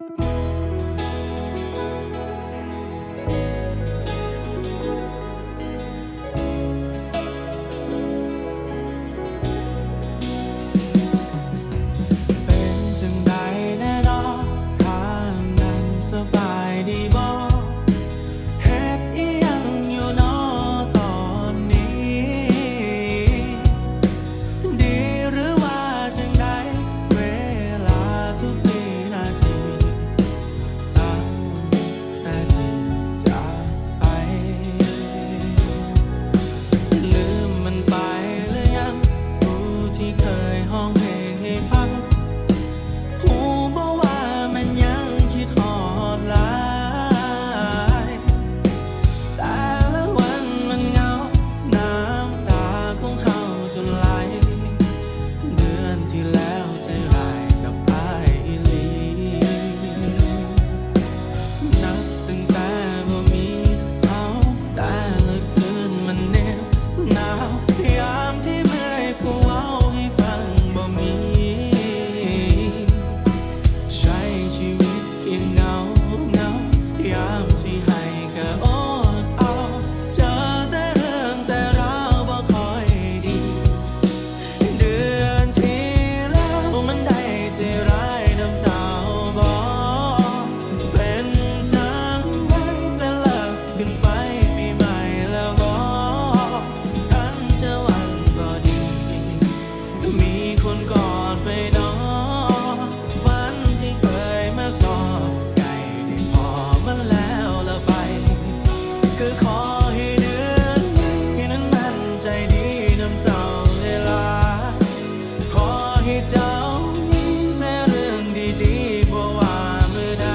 เป็นจังใดแน่นอนทางนั้นสบายดีบ่ เจ้าขอให้เจ้ามีแต่เรื่องดีๆบ่ว่ามือใด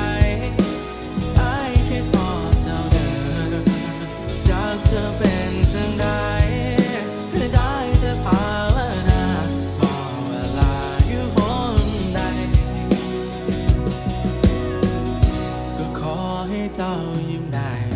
ไอคิดพอเจ้าเดินจากเธอเป็นจังใดได้แต่ภาวนาขอเวลาอยู่หนใด ก็ขอให้เจ้ายิ้มได้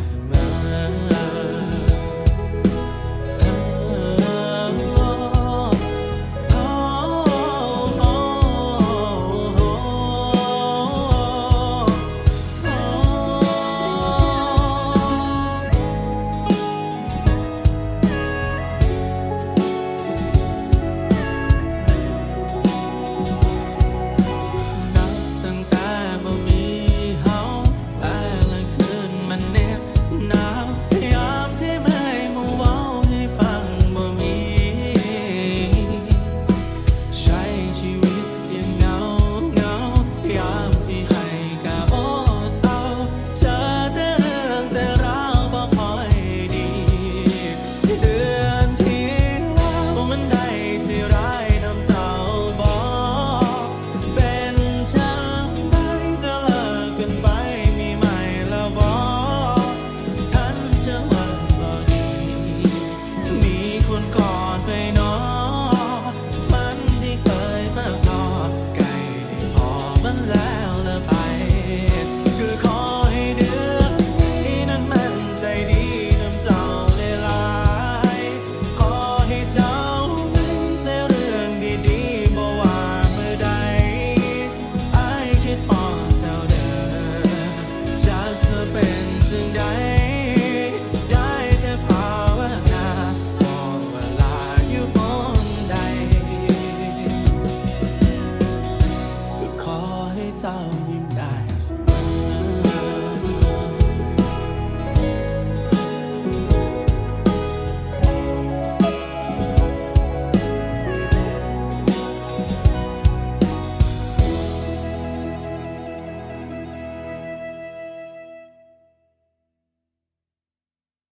dying.